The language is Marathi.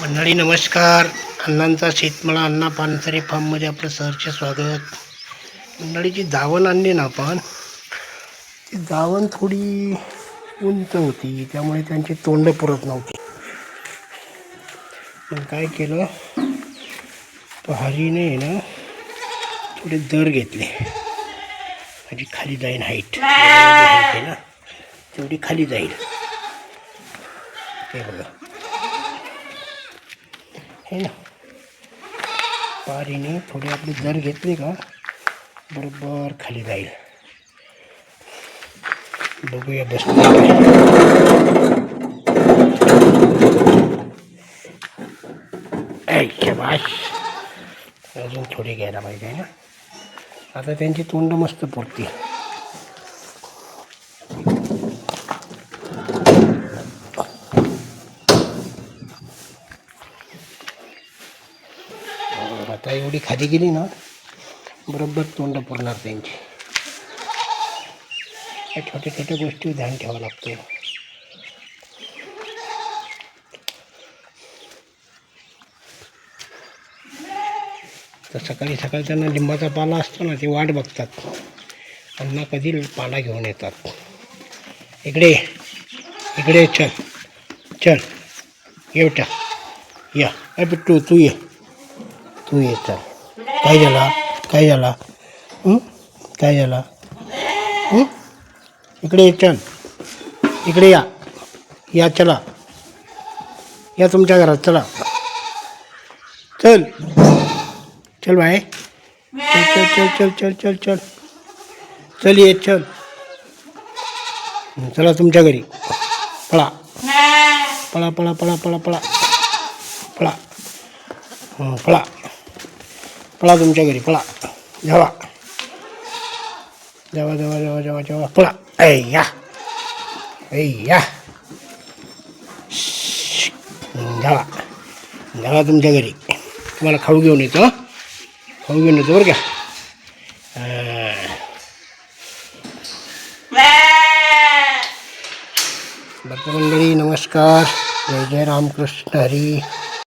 मंडळी नमस्कार. अण्णांचा शेतमाळा अण्णा पानसरे फार्ममध्ये आपलं सहर्ष स्वागत. मंडळीची जावण आणली ना आपण ती जावण थोडी उंच होती त्यामुळे त्यांची तोंड पुरत नव्हती. पण काय केलं तो हरीने आहे ना थोडे दर घेतले. माझी खाली जाईल हाईट आहे ना तेवढी खाली जाईल. ते बघा. हे ना. पारीने थोडी आपली जर घेतली का बरोबर खाली जाईल. बघूया बस अजून थोडी घ्यायला पाहिजे ना. आता त्यांची तोंड मस्त पुरती. आता एवढी खाली गेली ना बरोबर तोंड पुरणार त्यांची. या छोट्या छोट्या गोष्टी ध्यान ठेवावं लागतं तर सकाळी सकाळी त्यांना लिंबाचा पाला असतो ना ते वाट बघतात. त्यांना कधी पाला घेऊन येतात. इकडे इकडे चल चल येवटा या. अरे बिट्टू तू ये. तू ये चल. काय झाला? काय झाला? काय झाला? इकडे ये चल. इकडे या. या चला. या तुमच्या घरात चला. चल. चल बाय चल चल चल चल चल चल चल. चल ये चल. चला तुमच्या घरी. पळा. पळा पळा पळा पळा पळा. पळा. पळा. पळा तुमच्या घरी पळा. जावा. जावा जावा जावा जावा जेव्हा पळा. ऐ या. ऐ या. हं, जावा. जावा तुमच्या घरी. तुम्हाला खाऊ घेऊन येतो खाऊ घेऊन येतो बरं का. भक्तमंडळी नमस्कार. जय जय रामकृष्ण हरी.